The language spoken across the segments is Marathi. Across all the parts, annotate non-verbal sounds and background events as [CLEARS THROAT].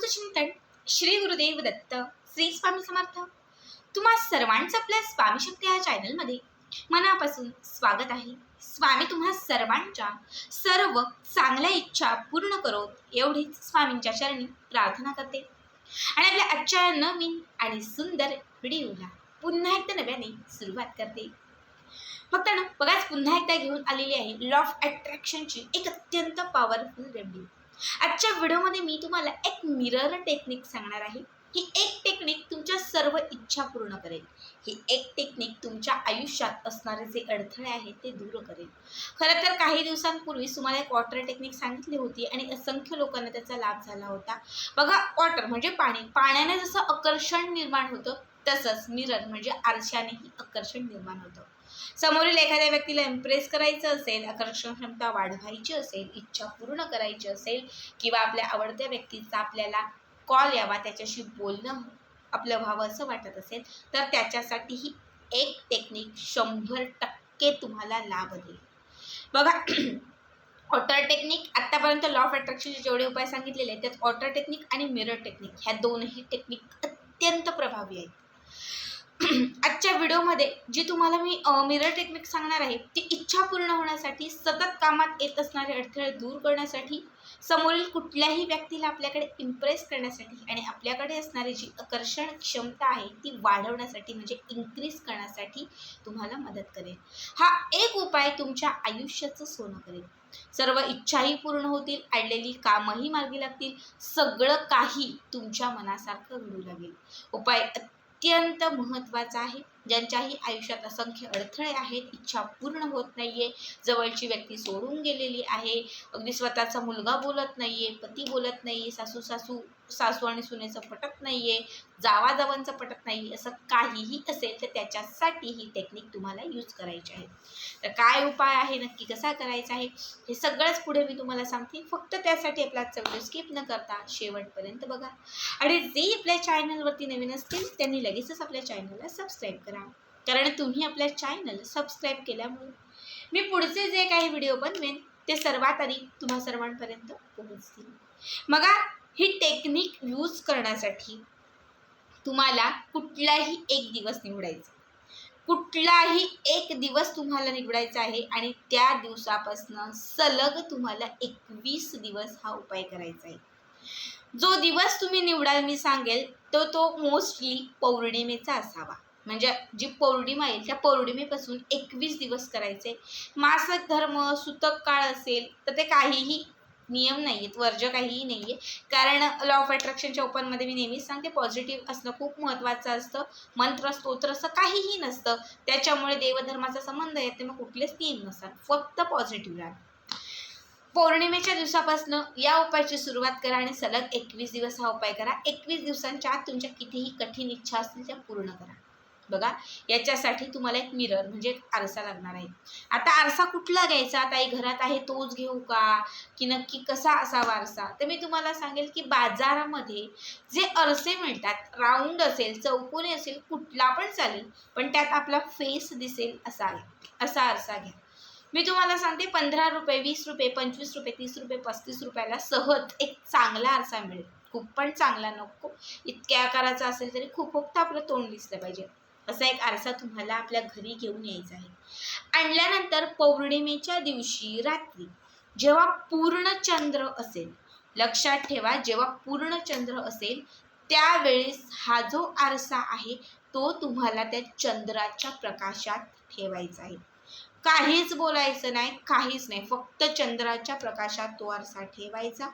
अमृत चिंतन श्री गुरुदेव दत्त श्री स्वामी समर्थ. तुम्हा सर्वांचं आपल्या स्वामी शक्ती या चॅनलमध्ये मनापासून स्वागत आहे. स्वामी तुम्हा सर्वांच्या सर्व चांगल्या इच्छा पूर्ण करोत एवढीच स्वामींच्या चरणी प्रार्थना करते. आणि आपल्या आजच्या नवीन आणि सुंदर व्हिडिओला पुन्हा एकदा नव्याने सुरुवात करते. फक्त ना बघाच पुन्हा एकदा घेऊन आलेली आहे लॉ ऑफ अट्रॅक्शनची एक अत्यंत पॉवरफुल रेमेडी आजच्या व्हिडिओमध्ये मी तुम्हाला एक मिरर टेक्निक सांगणार आहे. ही एक टेक्निक तुमच्या सर्व इच्छा पूर्ण करेल. ही एक टेक्निक तुमच्या आयुष्यात असणारे जे अडथळे आहेत ते दूर करेल. खरं तर काही दिवसांपूर्वी तुम्हाला एक वॉटर टेक्निक सांगितली होती आणि असंख्य लोकांना त्याचा लाभ झाला होता. बघा वॉटर म्हणजे पाणी. पाण्याने जसं आकर्षण निर्माण होतं तसंच मिरर म्हणजे आरशानेही आकर्षण निर्माण होतं. समोरील एखाद्या व्यक्तीला इम्प्रेस करायचं असेल आकर्षण क्षमता वाढवायची असेल इच्छा पूर्ण करायची असेल किंवा आपल्या आवडत्या व्यक्तीचा आपल्याला कॉल यावा त्याच्याशी बोलणं आपलं व्हावं असं वाटत असेल तर त्याच्यासाठी ही एक टेक्निक शंभर टक्के तुम्हाला लाभ देईल. बघा [CLEARS THROAT] ऑटर टेक्निक आत्तापर्यंत लॉ ऑफ अट्रॅक्शनचे जेवढे उपाय सांगितलेले आहेत त्यात ऑटर टेक्निक आणि मिरर टेक्निक ह्या दोनही टेक्निक अत्यंत प्रभावी आहेत. [CLEARS THROAT] आजच्या व्हिडिओमध्ये जी तुम्हाला मी मिरर टेक्निक सांगणार आहे ती इच्छा पूर्ण होण्यासाठी सतत कामात येत असणारे अडथळे दूर करण्यासाठी समोरील कुठल्याही व्यक्तीला आपल्याकडे इम्प्रेस करण्यासाठी आणि आपल्याकडे असणारी जी आकर्षण क्षमता आहे ती वाढवण्यासाठी म्हणजे इन्क्रीज करण्यासाठी तुम्हाला मदत करेल. हा एक उपाय तुमच्या आयुष्याचं सोनं करेल. सर्व इच्छाही पूर्ण होतील अडलेली कामही मार्गी लागतील सगळं काही तुमच्या मनासारखं घडू लागेल. उपाय अत्यंत महत्त्वाचा आहे. ज्यांच्याही आयुष्यात असंख्य अडथळे आहेत इच्छा पूर्ण होत नाही आहे जवळची व्यक्ती सोडून गेलेली आहे अगदी स्वतःचा मुलगा बोलत नाही आहे पती बोलत नाही आहे सासू सासू सासू आणि सुनेचं पटत नाही आहे जावाजावांचं पटत नाही असं काहीही असेल तर त्याच्यासाठी ही टेक्निक तुम्हाला यूज करायची आहे. तर काय उपाय आहे नक्की कसा करायचा आहे हे सगळंच पुढे मी तुम्हाला सांगते. फक्त त्यासाठी आपला आजचा व्हिडिओ स्किप न करता शेवटपर्यंत बघा. आणि जे आपल्या चॅनलवरती नवीन असतील त्यांनी लगेचच आपल्या चॅनलला सबस्क्राईब करा. कारण तुम्ही आपल्या चॅनल सबस्क्राईब केल्यामुळे मी पुढचे जे काही व्हिडिओ बनवेन ते सर्वात आधी तुम्हा सर्वांपर्यंत पोहोचतील. मग ही टेक्निक यूज करण्यासाठी तुम्हाला कुठलाही एक दिवस निवडायचा कुठलाही एक दिवस तुम्हाला निवडायचा आहे आणि त्या दिवसापासून सलग तुम्हाला एकवीस दिवस हा उपाय करायचा आहे. जो दिवस तुम्ही निवडाल मी सांगेल तो तो मोस्टली पौर्णिमेचा असावा. म्हणजे जी पौर्णिमा येईल त्या पौर्णिमेपासून एकवीस दिवस करायचे. मासिक धर्म सुतक काळ असेल तर ते काहीही नियम नाही आहेत वर्ज काहीही नाही आहे कारण लॉ ऑफ अट्रॅक्शनच्या ओपनमध्ये मी नेहमीच सांगते पॉझिटिव्ह असणं खूप महत्त्वाचं असतं. मंत्र स्तोत्र असं काहीही नसतं. त्याच्यामुळे देवधर्माचा संबंध येते मग कुठलेच नियम नसतात. फक्त पॉझिटिव्ह राहा पौर्णिमेच्या दिवसापासून या उपायाची सुरुवात करा आणि सलग एकवीस दिवस हा उपाय करा. एकवीस दिवसांच्या आत तुमच्या कितीही कठीण इच्छा असतील त्या पूर्ण करा. बघा याच्यासाठी तुम्हाला एक मिरर म्हणजे एक आरसा लागणार आहे. आता आरसा कुठला घ्यायचा? ताई घरात आहे तोच घेऊ का? की नक्की कसा असावा आरसा? तर मी तुम्हाला सांगेल की बाजारामध्ये जे आरसे मिळतात राऊंड असेल चौकोनी असेल कुठला पण चालेल पण त्यात आपला फेस दिसेल असा असा आरसा घ्या. मी तुम्हाला सांगते पंधरा रुपये वीस रुपये पंचवीस रुपये तीस रुपये पस्तीस रुपयाला सहज एक चांगला आरसा मिळेल. खूप पण चांगला नको. इतक्या आकाराचा असेल तरी खूप फक्त आपलं तोंड दिसलं पाहिजे. असा एक आरसा तुम्हाला आपल्या घरी घेऊन यायचा आहे. आणल्यानंतर पौर्णिमेच्या दिवशी रात्री जेव्हा पूर्ण चंद्र असेल लक्षात ठेवा जेव्हा पूर्ण चंद्र असेल त्यावेळेस हा जो आरसा आहे तो तुम्हाला त्या चंद्राच्या प्रकाशात ठेवायचा आहे. काहीच बोलायचं नाही काहीच नाही. फक्त चंद्राच्या प्रकाशात तो आरसा ठेवायचा.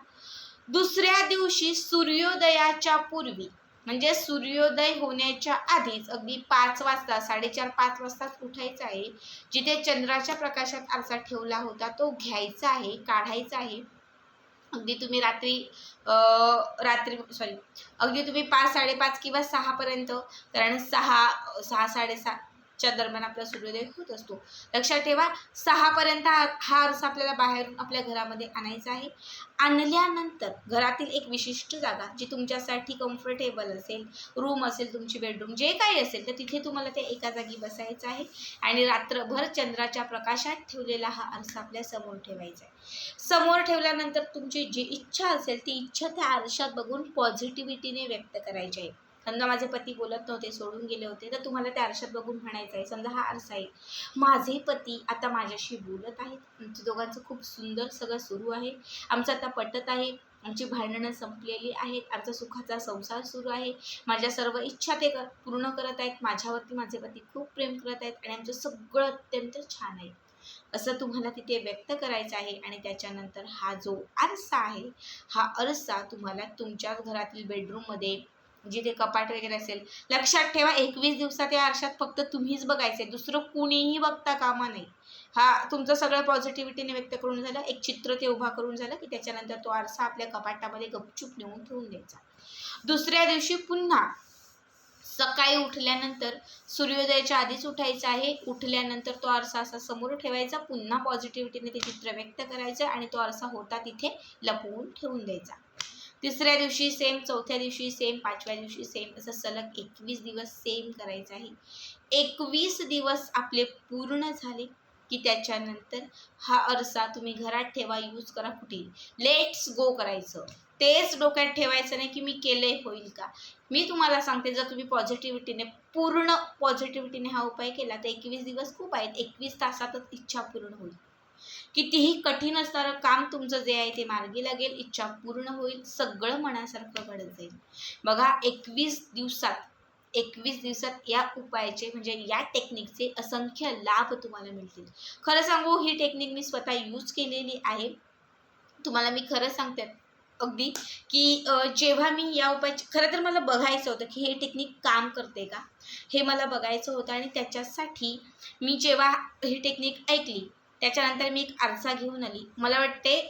दुसऱ्या दिवशी सूर्योदयाच्या पूर्वी म्हणजे सूर्योदय होण्याच्या आधीच अगदी पाच वाजता साडेचार पाच वाजताच उठायचं आहे. जिथे चंद्राच्या प्रकाशात आरसा ठेवला होता तो घ्यायचा आहे काढायचा आहे. अगदी तुम्ही रात्री रात्री सॉरी अगदी तुम्ही पाच साडेपाच किंवा सहापर्यंत कारण सहा सहा साडेसहा च्या दरम्यान आपला सूर्योदय होत असतो. लक्षात ठेवा सहापर्यंत हा हा आरसा आपल्याला बाहेरून आपल्या घरामध्ये आणायचा आहे. आणल्यानंतर घरातील एक विशिष्ट जागा जी तुमच्यासाठी कम्फर्टेबल असेल रूम असेल तुमची बेडरूम जे काही असेल तर तिथे तुम्हाला ते एका जागी बसायचं आहे. आणि रात्रभर चंद्राच्या प्रकाशात ठेवलेला हा आरसा आपल्यासमोर ठेवायचा आहे. समोर ठेवल्यानंतर तुमची जी इच्छा असेल ती इच्छा त्या आरशात बघून पॉझिटिव्हिटीने व्यक्त करायची आहे. समजा माझे पती बोलत नव्हते सोडून गेले होते तर तुम्हाला त्या आरशात बघून म्हणायचं आहे समजा हा आरसा आहे. माझे पती आता माझ्याशी बोलत आहेत. आमच्या दोघांचं खूप सुंदर सगळं सुरू आहे. आमचं आता पटत आहे. आमची भांडणं संपलेली आहेत. आमचा सुखाचा संसार सुरू आहे. माझ्या सर्व इच्छा ते कर पूर्ण करत आहेत. माझ्यावरती माझे पती खूप प्रेम करत आहेत आणि आमचं सगळं अत्यंत छान आहे. असं तुम्हाला तिथे व्यक्त करायचं आहे आणि त्याच्यानंतर हा जो आरसा आहे हा आरसा तुम्हाला तुमच्या घरातील बेडरूममध्ये म्हणजे जिथे कपाट वगैरे असेल लक्षात ठेवा एकवीस दिवसात या आरशात फक्त तुम्हीच बघायचे दुसरं कुणीही बघता कामा नाही हा तुमचं सगळं पॉझिटिव्हिटीने व्यक्त करून झालं एक चित्र ते उभा करून झालं की त्याच्यानंतर तो आरसा आपल्या कपाटामध्ये गपचूप नेऊन ठेवून द्यायचा. दुसऱ्या दिवशी पुन्हा सकाळी उठल्यानंतर सूर्योदयाच्या आधीच उठायचं आहे उठल्यानंतर तो आरसा असा समोर ठेवायचा पुन्हा पॉझिटिव्हिटीने ते चित्र व्यक्त करायचं आणि तो आरसा होता तिथे लपवून ठेवून द्यायचा. तिसऱ्या दिवशी सेम चौथ्या दिवशी सेम पाचव्या दिवशी सेम असं सलग एकवीस दिवस सेम करायचं आहे. एकवीस दिवस आपले पूर्ण झाले की त्याच्यानंतर हा आरसा तुम्ही घरात ठेवा यूज करा कुठे? लेट्स गो करायचं. तेच डोक्यात ठेवायचं नाही की मी केलंय होईल का? मी तुम्हाला सांगते जर तुम्ही पॉझिटिव्हिटीने पूर्ण पॉझिटिव्हिटीने हा उपाय केला तर एकवीस दिवस खूप आहेत. एकवीस तासातच इच्छा पूर्ण होईल. कितीही कठीण असणारं काम तुमचं जे आहे ते मार्गी लागेल इच्छा पूर्ण होईल सगळं मनासारखं घडत जाईल. बघा एकवीस दिवसात एकवीस दिवसात या उपायाचे म्हणजे या टेक्निकचे असंख्य लाभ तुम्हाला मिळतील. खरं सांगू ही टेक्निक मी स्वतः यूज केलेली आहे. तुम्हाला मी खरं सांगते अगदी की जेव्हा मी या उपाय खरं तर मला बघायचं होतं की हे टेक्निक काम करते का? हे मला बघायचं होतं आणि त्याच्यासाठी मी जेव्हा ही टेक्निक ऐकली त्याच्यानंतर मी एक आरसा घेऊन आली. मला वाटते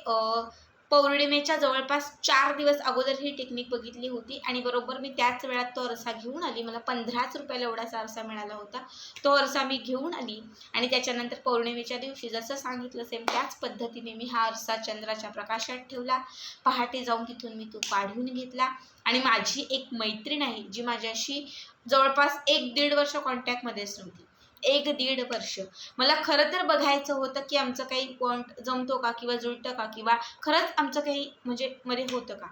पौर्णिमेच्या जवळपास चार दिवस अगोदर ही टेक्निक बघितली होती आणि बरोबर मी त्याच वेळात तो आरसा घेऊन आली. मला पंधराच रुपयाला एवढाचा आरसा मिळाला होता. तो आरसा मी घेऊन आली आणि त्याच्यानंतर पौर्णिमेच्या दिवशी जसं सांगितलं सेम त्याच पद्धतीने मी हा आरसा चंद्राच्या प्रकाशात ठेवला. पहाटे जाऊन तिथून मी तो काढून घेतला आणि माझी एक मैत्रीण आहे जी माझ्याशी जवळपास एक दीड वर्ष कॉन्टॅक्टमध्येच नव्हती. एक दीड वर्ष. मला खरं तर बघायचं होतं की आमचं काही पॉइंट जमतो का किंवा जुळतं का किंवा खरंच आमचं काही म्हणजे मध्ये होतं का?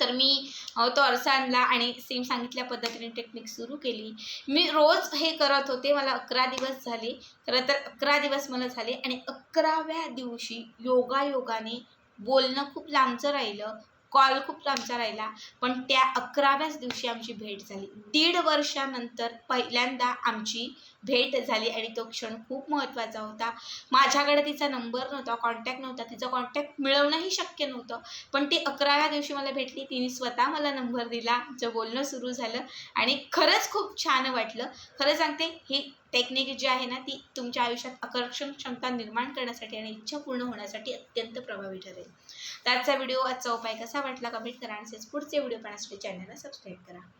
तर मी तो आरसा आणला आणि सेम सांगितल्या पद्धतीने टेक्निक सुरू केली. मी रोज हे करत होते. मला अकरा दिवस झाले. खरं तर अकरा दिवस मला झाले आणि अकराव्या दिवशी योगायोगाने बोलणं खूप लांबचं राहिलं. कॉल खूप लांबचा राहिला. पण त्या अकराव्याच दिवशी आमची भेट झाली. दीड वर्षानंतर पहिल्यांदा आमची भेट झाली आणि तो क्षण खूप महत्त्वाचा होता. माझ्याकडे तिचा नंबर नव्हता कॉन्टॅक्ट नव्हता तिचा कॉन्टॅक्ट मिळवणंही शक्य नव्हतं. पण ती अकराव्या दिवशी मला भेटली तिने स्वतः मला नंबर दिला जे बोलणं सुरू झालं आणि खरंच खूप छान वाटलं. खरं सांगते ही टेक्निक जी आहे ना ती तुमच्या आयुष्यात आकर्षण क्षमता निर्माण करण्यासाठी आणि इच्छा पूर्ण होण्यासाठी अत्यंत प्रभावी ठरेल. तर आजचा व्हिडिओ आजचा उपाय कसा वाटला? कमेंट करा आणि पुढचे व्हिडिओ पाहण्यासाठी चॅनलला सबस्क्राईब करा.